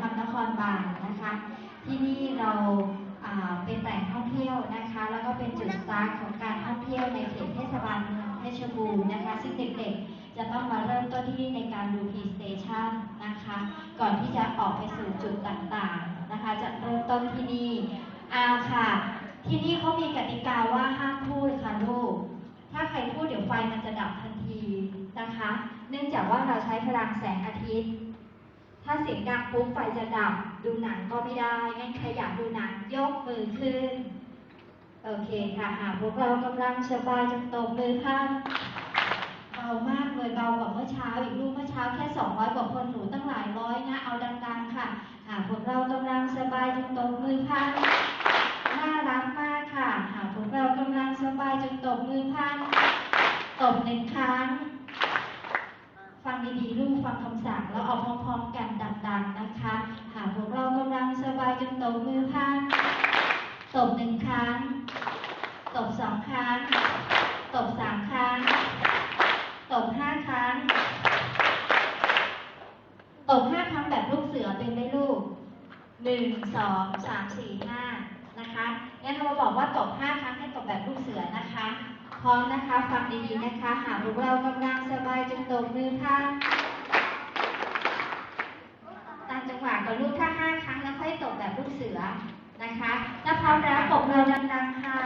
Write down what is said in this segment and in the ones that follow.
ธรรมนครบาลนะคะ ที่นี่เราเป็นแหล่งท่องเที่ยวนะคะ แล้วก็เป็นจุดสตาร์ทของการท่องเที่ยวในเขตเทศบาลเมืองเพชรบูรณ์นะคะ ซึ่งเด็กๆ จะต้องมาเริ่มต้นที่นี่ในการดูพีสเตชันนะคะ ก่อนที่จะออกไปสู่จุดต่างๆนะคะ จะเริ่มต้นที่นี่อาค่ะ ที่นี่เขามีกติกาว่าห้ามพูดค่ะลูก ถ้าใครพูดเดี๋ยวไฟมันจะดับทันทีนะคะ เนื่องจากว่าเราใช้พลังแสงอาทิตย์ ถ้าเสียงดังปุ๊บไฟจะดับ ดูหนังก็ไม่ได้ งั้นใครอยากดูหนังยกมือขึ้น โอเคค่ะหากพวกเรากำลังสบายจงตบมือค่ะเบามากเลยเบากว่าเมื่อเช้าอีกลูกเมื่อเช้าแค่200กว่าคนหนูตั้งหลายร้อยนะเอาดังๆค่ะหากพวกเรากำลังสบายจงตบมือค่ะน่ารักมากค่ะ หากพวกเรากำลังสบายจงตบมือค่ะตบหนึ่งครั้ง ดีๆลูกฟังคำสั่งแล้วเอาพร้อมๆกันดังๆนะคะ หากพวกเรากำลังสบายจงตบมือพานตบหนึ่งครั้ง ตบสองครั้ง ตบสามครั้ง ตบห้าครั้ง ตบห้าครั้งแบบลูกเสือเป็นไหมลูกหนึ่งสองสามสี่ห้านะคะงั้นเราบอกว่าตบห้าครั้งให้ตบแบบลูกเสือนะคะ ร้อมนะคะฟังดีๆนะคะ หากพวกเรากำลังสบายจงตบมือค่ะตามจังหวะกับลูกถ้าห้าครั้งแล้วค่อยตบแบบลูกเสือนะคะถ้าพร้อมแล้วปรบมือดังๆค่ะ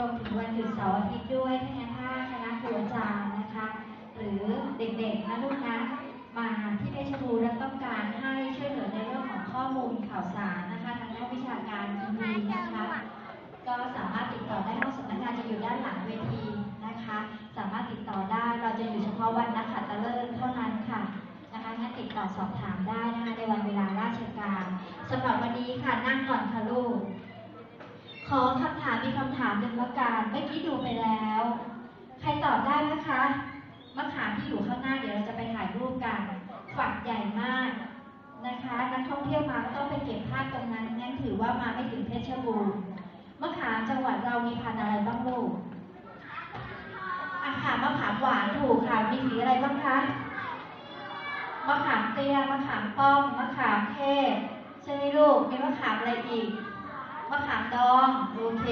วมถึงวันหยุดเสาร์อาทิตย์ด้วยถ้างั้นถ้าคณะครูอาจารย์นะคะ หรือเด็กๆนะลูกนะมาที่เพชรบูรณ์และต้องการให้ช่วยเหลือในเรื่องของข้อมูลข่าวสารนะคะทางด้านวิชาการดีๆนะคะ ก็สามารถติดต่อได้ห้องสำนักงานจะอยู่ด้านหลังเวทีนะคะ สามารถติดต่อได้เราจะอยู่เฉพาะวันนักขัตฤกษ์เท่านั้นค่ะนะคะงั้นติดต่อสอบถามได้นะคะในวันเวลาราชการสำหรับวันนี้ค่ะนั่งก่อนค่ะลูก ขอคำถามมีคำถามหนึ่งละกัน เมื่อกี้ดูไปแล้ว ใครตอบได้ไหมคะมะขามที่อยู่ข้างหน้าเดี๋ยวเราจะไปถ่ายรูปกันฝักใหญ่มากนะคะ นักท่องเที่ยวมาก็ต้องไปเก็บภาพตรงนั้นงั้นถือว่ามาไม่ถึงเพชรบูรณ์มะขามจังหวัดเรามีพันธุ์อะไรบ้างลูกอาหารมะขามหวานถูกค่ะมีสีอะไรบ้างคะมะขามเตี้ยมะขามป้อมมะขามเทศใช่ไหมลูกมีมะขามอะไรอีกมะขามดองโอเค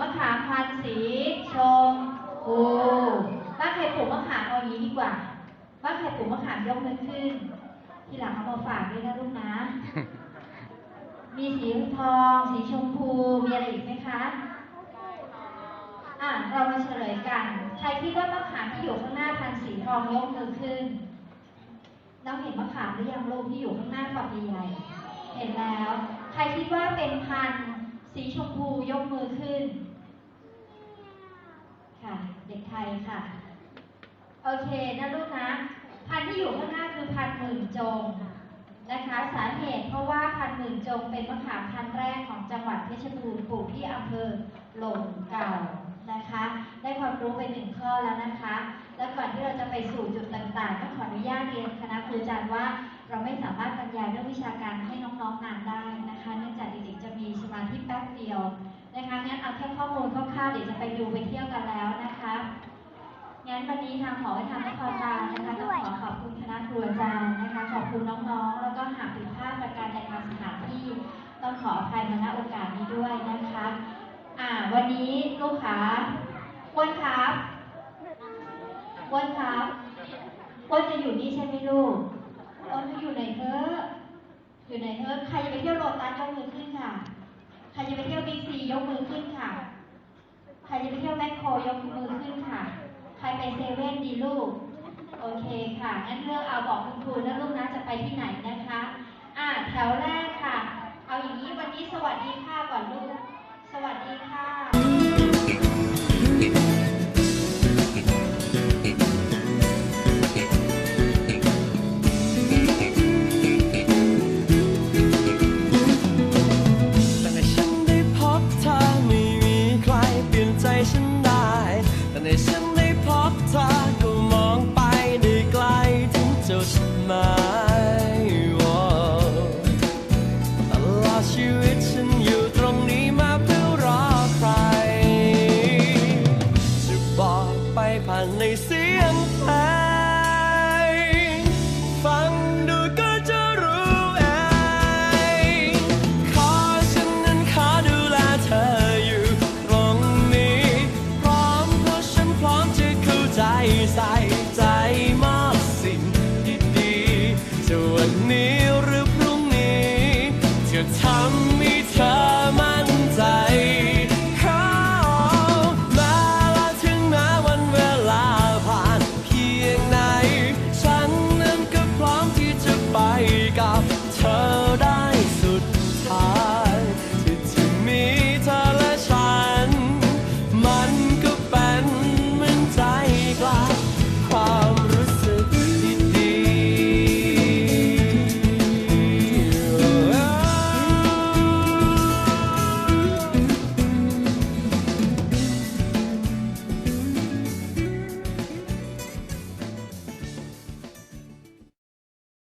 มะขามพันธุ์สีชมพูบ้านใครปลูกมะขามเอาอย่างนี้ดีกว่าบ้านใครปลูกมะขามยกมือขึ้น ทีหลังเอามาฝากด้วยนะลูกนะ มีสีทอง สีชมพู มีอะไรอีกไหมคะอะเรามาเฉลยกัน ใครคิดว่ามะขามที่อยู่ข้างหน้าพันธุ์สีทองยกมือขึ้น น้องเห็นมะขามหรือยังลูกที่อยู่ข้างหน้าฝักใหญ่ๆเห็นแล้ว ใครคิดว่าเป็นพันธุ์สีชมพูยกมือขึ้น ค่ะ เด็กไทยค่ะ โอเคนะลูกนะ พันที่อยู่ข้างหน้าคือพันหมื่นจงนะคะ สาเหตุเพราะว่าพันหมื่นจงเป็นมะขามพันแรกของจังหวัดเพชรบูรณ์ปลูกที่อำเภอหล่มเก่านะคะ ได้ความรู้ไปหนึ่งข้อแล้วนะคะ และก่อนที่เราจะไปสู่จุดต่างๆต้องขออนุญาตเรียนคณะครูอาจารย์ว่า เราไม่สามารถบรรยายเรื่องวิชาการให้ ยวนะคะงั้นเอาแค่ข้อมูลคร่าวๆเดี๋ยวจะไปดูไปเที่ยวกันแล้วนะคะงั้นวันนี้ทางหอวิทยานครบาลนะคะต้องขอขอบคุณคณะครูอาจารย์นะคะ ขอบคุณน้องๆ แล้วก็หากผิดพลาดประการใดทางสถานที่ ต้องขออภัยมาณโอกาสนี้ด้วยนะคะอ่าวันนี้ลูกค้าอ้นครับอ้นครับอ้นจะอยู่นี่ใช่ไหมลูกอ้นจะอยู่ไหนเถออยู่ไหนเถอใครจะไปเที่ยวโรตัสยกมือขึ้นค่ะ ใครจะไปเที่ยว ยกมือขึ้นค่ะ ใครจะไปเที่ยวแมคโครยกมือขึ้นค่ะ ใครไปเซเว่นดีลูก โอเคค่ะงั้นเลือกเอาบอกคุณครูนะลูกนะจะไปที่ไหนนะคะ อ่าแถวแรกค่ะ เอาอย่างนี้วันนี้สวัสดีค่ะก่อนลูก สวัสดีค่ะ ไปผ่านในเสียงเพลงฟังดูก็จะรู้เองขอฉันนั้นขอดูแลเธออยู่ตรงนี้ พร้อมเพราะฉันพร้อมจะเข้าใจใส่ใจ